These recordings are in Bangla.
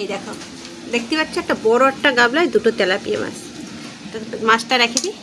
এই দেখো, দেখতে পাচ্ছ একটা বড় একটা গাবলায় দুটো তেলাপিয়া মাছ। তো মাছটা রেখে দিই।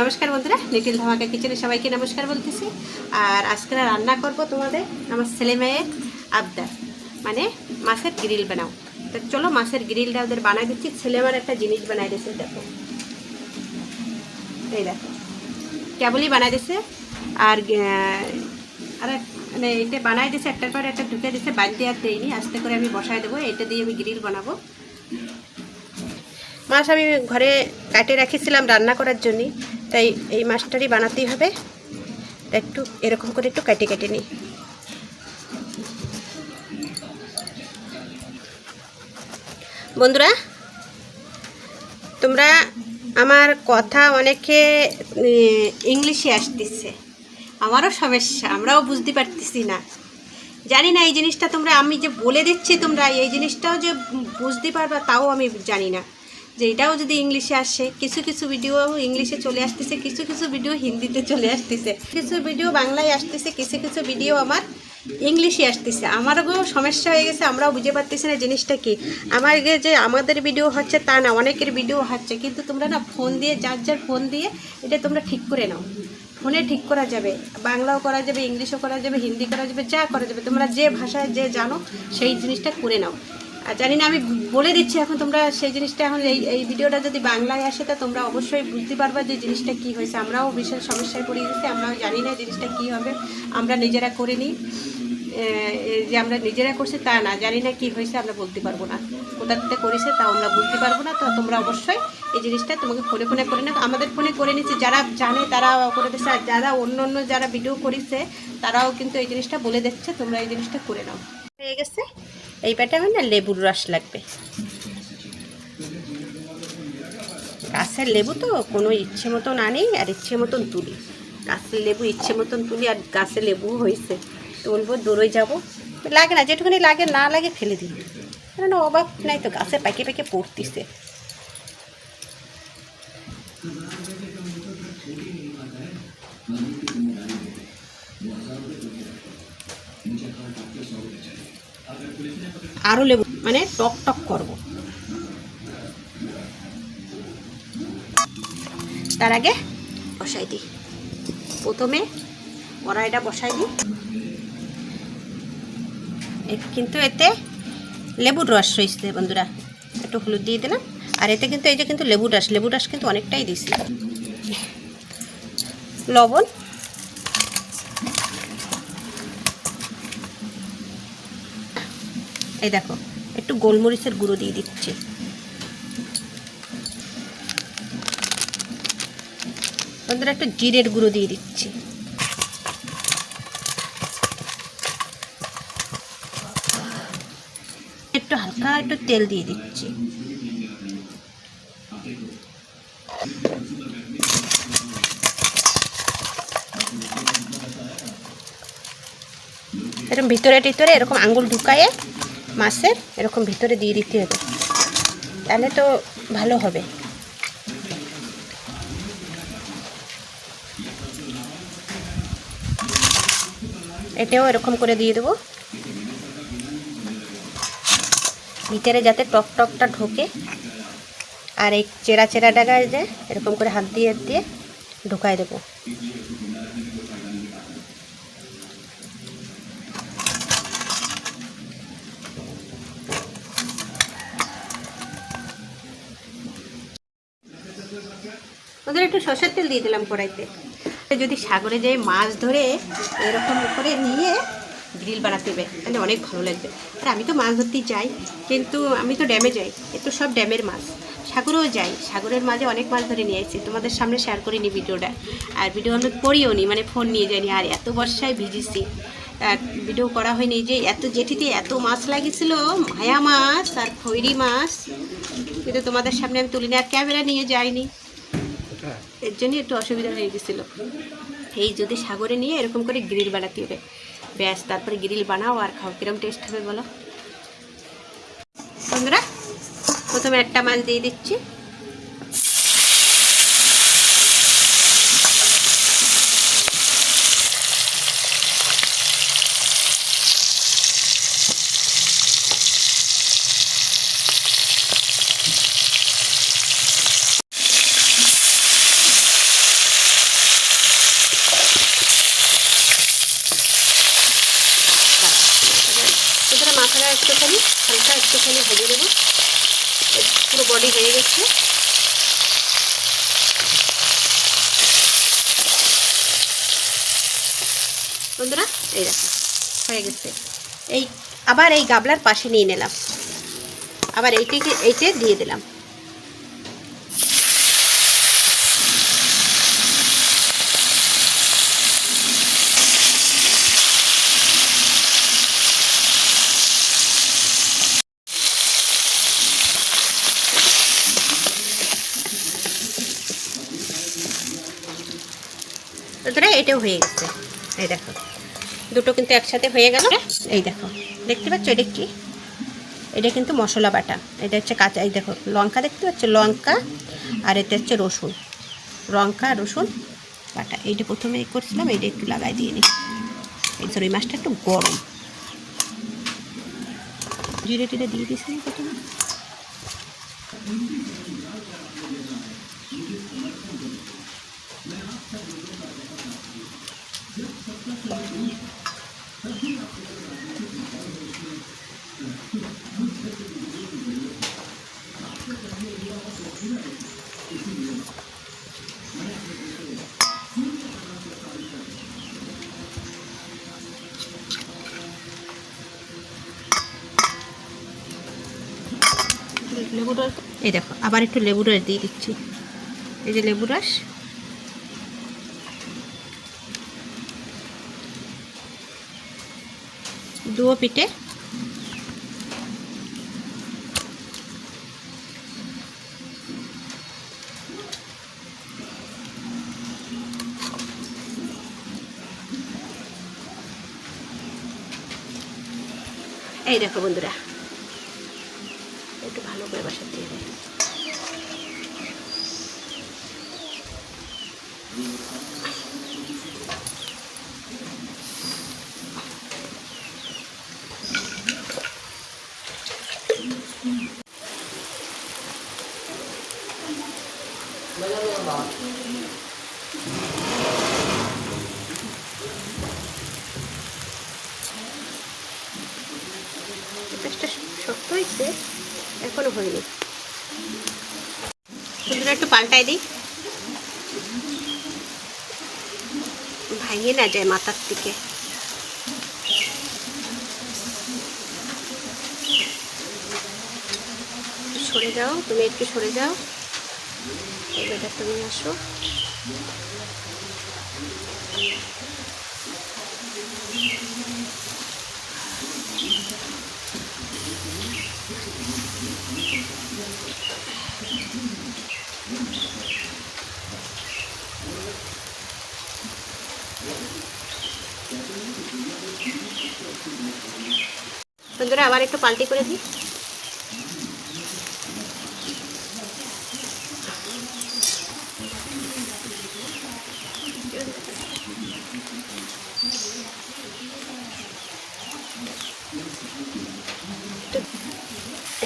নমস্কার বন্ধুরা লিটিল ধামাকা কিচেনে সবাইকে নমস্কার বলতেছি। আর আজকে রান্না করব তোমাদের, আমার ছেলে মেয়ের আবদার মানে মাছের গ্রিল বানাও। তো চলো মাছের গ্রিলটা ওদের বানাই দিচ্ছি। ছেলে আমার একটা জিনিস বানাই দিয়েছে, দেখো। এই দেখো, কেবলই বানাই দিছে আর আর মানে এটা বানাই দিছে, একটার পর একটা ঢুকে দিছে বাড়িতে আর দেয়নি। আস্তে করে আমি বসায় দেবো, এটা দিয়ে আমি গ্রিল বানাবো। মাছ আমি ঘরে কাটে রেখেছিলাম রান্না করার জন্য, তাই এই মাছটারই বানাতেই হবে। একটু এরকম করে একটু কেটে কেটে নিই। বন্ধুরা, তোমরা আমার কথা অনেকে ইংলিশে আসতেছে। আমারও সমস্যা আমরাও বুঝতে পারতেছি না। জানি না এই জিনিসটা তোমরা, আমি যে বলে দিচ্ছি তোমরা, এই জিনিসটাও যে বুঝতে পারবা তাও আমি জানি না। যে এটাও যদি ইংলিশে আসে, কিছু কিছু ভিডিও ইংলিশে চলে আসতেছে, কিছু কিছু ভিডিও হিন্দিতে চলে আসতেছে। কিছু ভিডিও বাংলায় আসতেছে, কিছু কিছু ভিডিও আমার ইংলিশে আসতেছে। আমারও সমস্যা হয়ে গেছে, আমরাও বুঝে পারতেছি না জিনিসটা কি। আমার যে আমাদের ভিডিও হচ্ছে তা না, অনেকের ভিডিও হচ্ছে। কিন্তু তোমরা না ফোন দিয়ে, যার যার ফোন দিয়ে, এটা তোমরা ঠিক করে নাও। ফোনে ঠিক করা যাবে, বাংলাও করা যাবে, ইংলিশও করা যাবে, হিন্দি করা যাবে, যা করা যাবে, তোমরা যে ভাষায় যে জানো সেই জিনিসটা করে নাও। আর জানি না, আমি বলে দিচ্ছি এখন তোমরা সেই জিনিসটা এখন এই এই ভিডিওটা যদি বাংলায় আসে, তা তোমরা অবশ্যই বুঝতে পারবা যে জিনিসটা কি হয়েছে। আমরাও বিশাল সমস্যায় পড়ে গেছি, আমরাও জানি না জিনিসটা কি হবে। আমরা নিজেরা করে নিই। যে আমরা নিজেরা করছি তা না, জানি না কি হয়েছে, আমরা বলতে পারব না। কোথা থেকে করেছে, তাও আমরা বলতে পারব না, তো তোমরা অবশ্যই এই জিনিসটা তোমাকে ফোনে ফোনে করে না আমাদের ফোনে করে নিচ্ছে। যারা জানে তারা করে দিচ্ছে। আর যারা অন্য অন্য যারা ভিডিও করেছে, তারাও কিন্তু এই জিনিসটা বলে দিচ্ছে। তোমরা এই জিনিসটা করে নাও। হয়ে গেছে। এই প্যাটার্নে না লেবুর রস লাগবে। গাছের লেবু তো কোনো ইচ্ছে মতন আনি আর ইচ্ছে মতন তুলি। গাছের লেবু ইচ্ছে মতন তুলি, আর গাছের লেবু হয়েছে। তো বলব দৌড়ই যাব। লাগে না, যেটুকুনি লাগে, না লাগে ফেলে দিই। কেন অভাব নাই তো, গাছে পাকে পাকে পড়তিছে। আরও লেবু মানে টক টক করব। তার আগে বসাই দিই। প্রথমে কড়াইটা বসাই দিই। কিন্তু এতে লেবুর রস রয়েছে বন্ধুরা। একটু হলুদ দিয়ে দিলাম। আর এতে কিন্তু এই যে কিন্তু লেবুর রস লেবুর রস কিন্তু অনেকটাই দিছি। লবণ। এই দেখো, একটু গোলমরিচের গুঁড়ো দিয়ে দিচ্ছি। বন্ধুরা, একটু জিরের গুঁড়ো দিয়ে দিচ্ছি। একটু হালকা একটু তেল দিয়ে দিচ্ছি। এরকম ভিতরে টিতরে এরকম আঙ্গুল ঢুকায়ে মাছের এরকম ভিতরে দিয়ে দিতে হবে। তাহলে তো ভালো হবে। এটাও এরকম করে দিয়ে দেবো। ভিতরে যাতে টক টকটা ঢোকে। আর এই চেরা চেরা ডাগায় যে এরকম করে হাত দিয়ে দিয়ে ঢোকায় দেবো। একটু সর্ষের তেল দিয়ে দিলাম কড়াইতে। যদি সাগরে যাই মাছ ধরে এরকম করে নিয়ে গ্রিল বানাতে হবে, তাহলে অনেক ভালো লাগবে। আর আমি তো মাছ ধরতেই যাই কিন্তু আমি তো ড্যামে যাই, এ তো সব ড্যামের মাছ। সাগরেও যাই, সাগরের মাঝে অনেক মাছ ধরে নিয়ে আসছি তোমাদের সামনে শেয়ার করিনি ভিডিওটা। আর ভিডিও আমি করিও নি মানে ফোন নিয়ে যাইনি, আর এত বর্ষায় ভিজেছি। আর ভিডিও করা হয়নি যে এত জেঠিতে এত মাছ লাগিয়েছিল, মায়া মাছ আর খৈরি মাছ। কিন্তু তোমাদের সামনে আমি তুলিনি আর ক্যামেরা নিয়ে যাইনি। এর জন্য একটু অসুবিধা হয়ে গেছিল। এই যদি সাগরে নিয়ে এরকম করে গ্রিল বানাতে হবে। ব্যাস, তারপরে গ্রিল বানাও আর খাও। কিরম টেস্ট হবে বলো? বন্ধুরা, প্রথমে একটা মাছ দিয়ে দিচ্ছি একটুখানি ভেজে দেবো এই পুরো বডি হয়ে গেছে। বন্ধুরা, এই দেখো, হয়ে গেছে। এই, আবার এই গাবলার পাশে নিয়ে নিলাম। আবার এইটিকে, এইটে দিয়ে দিলাম। এটাও হয়ে গেছে। এই দেখো। দুটো কিন্তু একসাথে হয়ে গেল। এই দেখো। দেখতে পাচ্ছ এটা কি? এটা কিন্তু মশলা বাটা। এটা হচ্ছে কাঁচা এই দেখো, লঙ্কা দেখতে পাচ্ছ? লঙ্কা আর এটা হচ্ছে রসুন। লঙ্কা, রসুন, বাটা। এইটা প্রথমে এই করছিলাম, এইটা একটু লাগাই দিয়ে নিই। এই সরি মাছটা একটু গরম। জিরে টিরে দিয়ে না প্রথমে। লেবু রস? এই দেখো, আবার একটু লেবু রস দিয়ে দিচ্ছি। এই যে লেবু রস। দুও পিঠে। এই দেখো বন্ধুরা। একটু ভালো করে বাসা দিয়ে দেয়। এখনও হয়নি বন্ধুরা একটু পাল্টাই দিই। ভাঙে না যায় মাথার থেকে। সরে যাও, তুমি একটু সরে যাও। এবার তুমি আসো। বন্ধুরা আবার একটু পাল্টি করে দিই।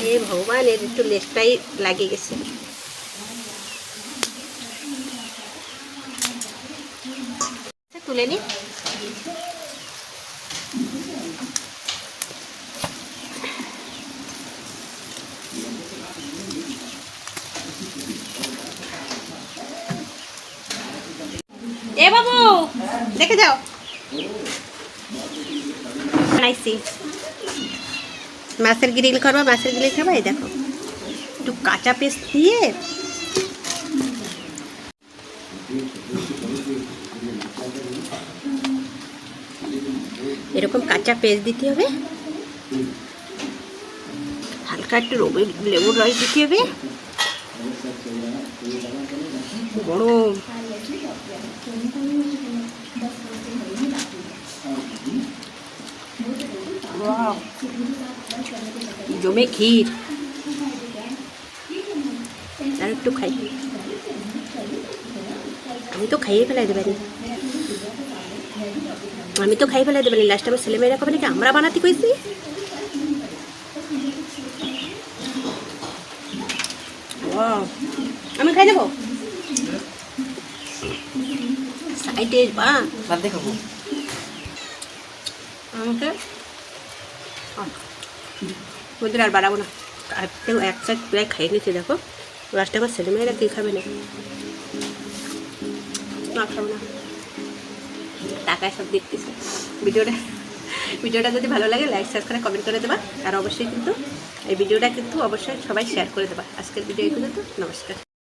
হে ভগবান এর একটু লেজটাই লাগিয়ে গেছে। তুলে নি। এ বাবু দেখে যাও। বানাইছি। মাছের গ্রিল করবা, মাছের গ্রিল খাবা, এই দেখো। একটু কাঁচা পেস্ট দিয়ে এরকম কাঁচা পেস্ট দিতে হবে। হালকা একটু রবি লেবুর রস দিতে হবে। Wow. জমে ক্ষীর আর একটু খাই আমি তো খাইয়ে ফেলাইতে পারি আমি তো খাই ফেলাইতে পারি লাস্ট আমার ছেলেমেয়েরা কবে নাকি? আমরা বানাতে কইছি. আমি খাই দেবো? সাইডে বা আমাকে বন্ধুরা, আর বাড়াবো না। আর কেউ এক সাইড প্রায় খাইয়ে নিচ্ছে দেখো। লাস্টে আমার ছেলেমেয়েরা কী খাবে না না, খাব না। টাকায় সব দেখতেছে। ভিডিওটা ভিডিওটা যদি ভালো লাগে লাইক সাবস্ক্রাইব কমেন্ট করে দেবা। আর অবশ্যই কিন্তু এই ভিডিওটা কিন্তু অবশ্যই সবাই শেয়ার করে দেবা। আজকের ভিডিও এই পর্যন্ত, নমস্কার।